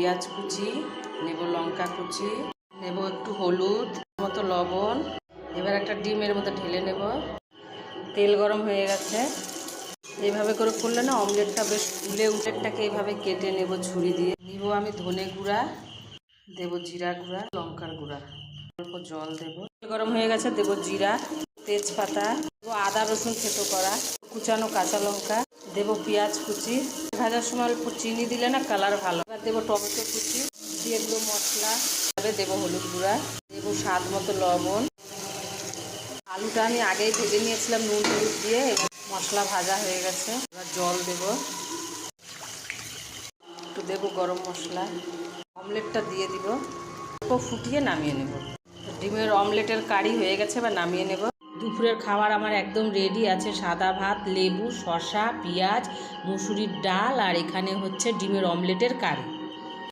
পেঁয়াজ কুচি, নেব লঙ্কা কুচি, নেব একটু হলুদ, মতো লবণ, এবার একটা ডিমের মতো ঢেলে নেব। তেল গরম হয়ে গেছে। এইভাবে করে করলে না অমলেটটা বেশ ফুলে উলেটটাকে এইভাবে কেটে নেব ছুরি দিয়ে। নিব আমি ধনে গুঁড়া, দেব জিরা গুঁড়া, লঙ্কার গুঁড়া। অল্প জল দেব। তেল গরম হয়ে গেছে, দেব জিরা। তেজপাতা, আদা রসুন থেতো করা, কুচানো কাঁচা লঙ্কা, দেব পেঁয়াজ কুচি। ভাজার সময় অল্প চিনি দিলে না কালার ভালো। এবার দেবো টমেটো কুচি, দিয়ে দেবো মশলা তবে দেবো হলুদ গুঁড়া, দেবো স্বাদ মতো লবণ। আলুটা আমি আগেই ভেজে নিয়েছিলাম নুন হলুদ দিয়ে, এবার মশলা ভাজা হয়ে গেছে। এবার জল দেব। একটু দেবো গরম মশলা। অমলেটটা দিয়ে দিব। ফুটিয়ে নামিয়ে নেব। ডিমের অমলেটের কারি হয়ে গেছে, এবার নামিয়ে নেব। দুপুরের খাবার আমার একদম রেডি আছে। সাদা ভাত, লেবু, শসা, পেঁয়াজ, মুসুরির ডাল আর এখানে হচ্ছে ডিমের অমলেটের কারি